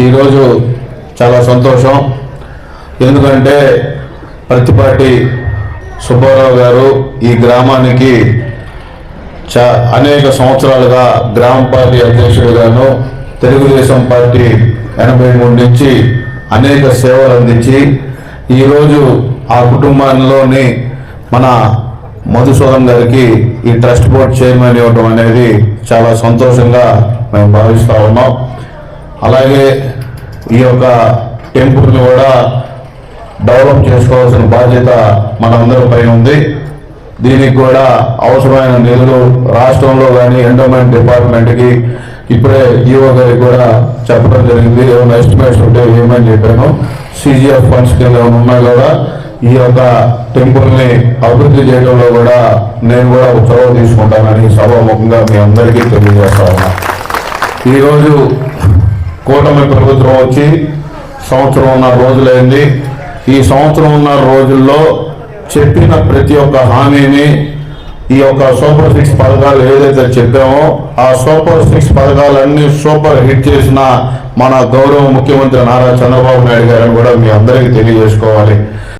ఈరోజు చాలా సంతోషం. ఎందుకంటే ప్రతిపాటి సుబ్బారావు గారు ఈ గ్రామానికి చా అనేక సంవత్సరాలుగా గ్రామ పార్టీ అధ్యక్షుడిగాను తెలుగుదేశం పార్టీ ఎనభై మూడు నుంచి అనేక సేవలు అందించి ఈరోజు ఆ కుటుంబంలోని మన మధుసూదన్ గారికి ఈ ట్రస్ట్ బోర్డ్ చైర్మన్ ఇవ్వడం అనేది చాలా సంతోషంగా మేము భావిస్తా ఉన్నాం. అలాగే ఈ యొక్క టెంపుల్ని కూడా డెవలప్ చేసుకోవాల్సిన బాధ్యత మనందరి పైన ఉంది. దీనికి కూడా అవసరమైన నిధులు రాష్ట్రంలో కానీ ఎండోమెంట్ డిపార్ట్మెంట్కి ఇప్పుడే ఈఓ గారికి కూడా చెప్పడం జరిగింది. ఏమైనా ఎస్టిమేషన్ ఉంటే ఏమని చెప్పాను. సిజిఎఫ్ ఫండ్స్ కింద ఏమైనా ఉన్నా కూడా ఈ యొక్క టెంపుల్ని అభివృద్ధి చేయడంలో కూడా నేను కూడా ఒక చొరవ తీసుకుంటానని సభాముఖంగా మీ అందరికీ తెలియజేస్తా ఉన్నా. ఈరోజు కూటమి ప్రభుత్వం వచ్చి సంవత్సరం ఉన్న రోజులైంది. ఈ సంవత్సరం ఉన్న రోజుల్లో చెప్పిన ప్రతి ఒక్క హామీని ఈ యొక్క సూపర్ సిక్స్ పథకాలు ఏదైతే చెప్పామో ఆ సూపర్ సిక్స్ పథకాలన్నీ సూపర్ హిట్ చేసిన మన గౌరవ ముఖ్యమంత్రి నారా చంద్రబాబు నాయుడు గారిని కూడా మీ అందరికీ తెలియజేసుకోవాలి.